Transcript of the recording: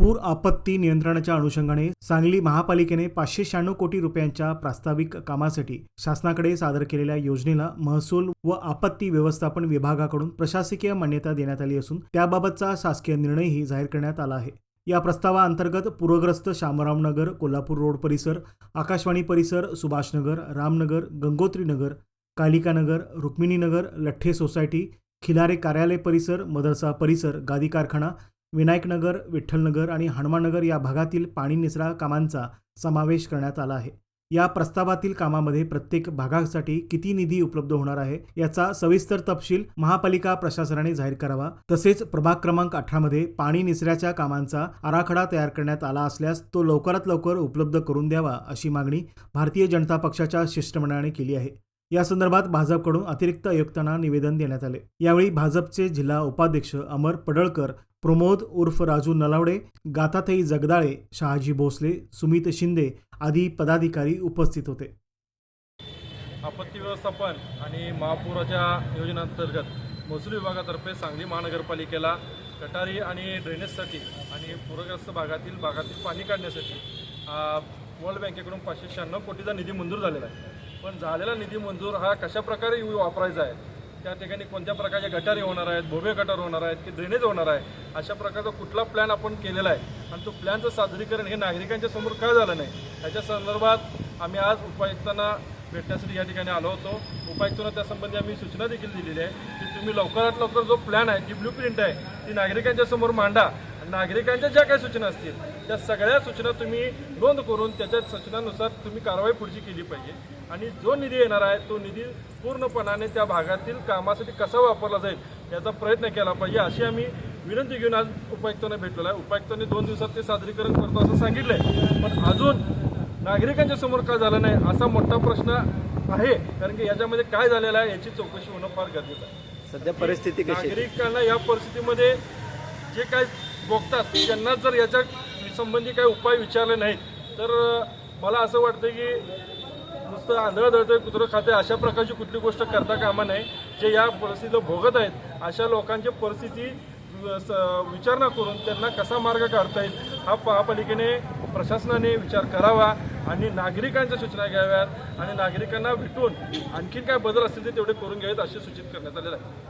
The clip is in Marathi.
पूर आपत्ती नियंत्रणाच्या अनुषंगाने सांगली महापालिकेने पाचशे शहाण्णव कोटी रुपयांच्या प्रास्ताविक कामासाठी शासनाकडे सादर केलेल्या योजनेला महसूल व आपत्ती व्यवस्थापन विभागाकडून प्रशासकीय मान्यता देण्यात आली असून त्याबाबतचा शासकीय निर्णयही जाहीर करण्यात आला आहे. या प्रस्तावाअंतर्गत पूरग्रस्त शामरामनगर कोल्हापूर रोड परिसर आकाशवाणी परिसर सुभाषनगर रामनगर गंगोत्रीनगर कालिकानगर रुक्मिणीनगर लठ्ठे सोसायटी खिलारे कार्यालय परिसर मदरसा परिसर गादी कारखाना विनायकनगर विठ्ठलनगर आणि हनुमाननगर या भागातील पाणी निचरा कामांचा समावेश करण्यात आला आहे. या प्रस्तावातील कामामध्ये प्रत्येक भागासाठी किती निधी उपलब्ध होणार आहे याचा सविस्तर तपशील महापालिका प्रशासनाने जाहीर करावा. तसेच प्रभाग क्रमांक अठरामध्ये पाणी निचऱ्याच्या कामांचा आराखडा तयार करण्यात आला असल्यास तो लवकरात लवकर उपलब्ध करून द्यावा अशी मागणी भारतीय जनता पक्षाच्या शिष्टमंडळाने केली आहे. या संदर्भात भाजपकडून अतिरिक्त आयुक्तांना निवेदन देण्यात आले. यावेळी भाजपचे जिल्हा उपाध्यक्ष अमर पडळकर प्रमोद उर्फ राजू नलावडे गाताथई जगदाळे शहाजी भोसले सुमित शिंदे आदी पदाधिकारी उपस्थित होते. आपत्ती व्यवस्थापन आणि महापुराच्या योजनेअंतर्गत महसूल विभागातर्फे सांगली महानगरपालिकेला गटारी आणि ड्रेनेजसाठी आणि पूरग्रस्त भागातील भागातील पाणी काढण्यासाठी वर्ल्ड बँकेकडून पाचशे शहाण्णव कोटीचा निधी मंजूर झालेला आहे. पण झालेला निधी मंजूर हा कशा प्रकारे वापरायचा आहे? त्या ठिकाणी कोणत्या प्रकारचे गटारी होणार आहेत भोबे गटार होणार आहेत की ड्रेनेज होणार आहे अशा प्रकारचा कुठला प्लॅन आपण केलेला आहे? आणि तो प्लॅनचं सादरीकरण हे नागरिकांच्या समोर का झालं नाही? याच्या संदर्भात आम्ही आज उपायुक्तांना भेटण्यासाठी या ठिकाणी आलो होतो. उपायुक्तांना त्यासंबंधी आम्ही सूचना देखील दिलेली आहे की तुम्ही लवकरात लवकर जो प्लॅन आहे जी ब्ल्यू प्रिंट आहे ती नागरिकांच्या समोर मांडा. आणि नागरिकांच्या ज्या काही सूचना असतील त्या सगळ्या सूचना तुम्ही नोंद करून त्याच्या सूचनानुसार तुम्ही कारवाई पुढची केली पाहिजे. आणि जो निधी येणार आहे तो निधी पूर्णपणाने त्या भागातील कामासाठी कसा वापरला जाईल याचा प्रयत्न केला पाहिजे अशी आम्ही विनंती घेऊन आज उपायुक्तांना भेटलेलो आहे. उपायुक्तांनी दोन दिवसात ते सादरीकरण करतो असं सांगितलंय. पण अजून नागरिकांच्या समोर का झालं नाही असा मोठा प्रश्न आहे. कारण की याच्यामध्ये काय झालेलं आहे याची चौकशी होणं फार गरजेचं आहे. सध्या परिस्थिती आहे? नागरिकांना या परिस्थितीमध्ये जे काय बघतात त्यांना जर याच्या संबंधी काही उपाय विचारले नाहीत. तर मला असं वाटतं की नुसतं आंधळ दळतोय कुत्रं खाते अशा प्रकारची कुठली गोष्ट करता कामा नये. जे या परिस्थितीला भोगत आहेत अशा लोकांची परिस्थिती स- विचारणा करून त्यांना कसा मार्ग काढता येईल हा महापालिकेने प्रशासनाने विचार करावा आणि नागरिकांच्या सूचना घ्याव्यात आणि नागरिकांना भेटून आणखीन काय बदल असतील ते तेवढे करून घ्यावेत असे सूचित करण्यात आलेलं आहे.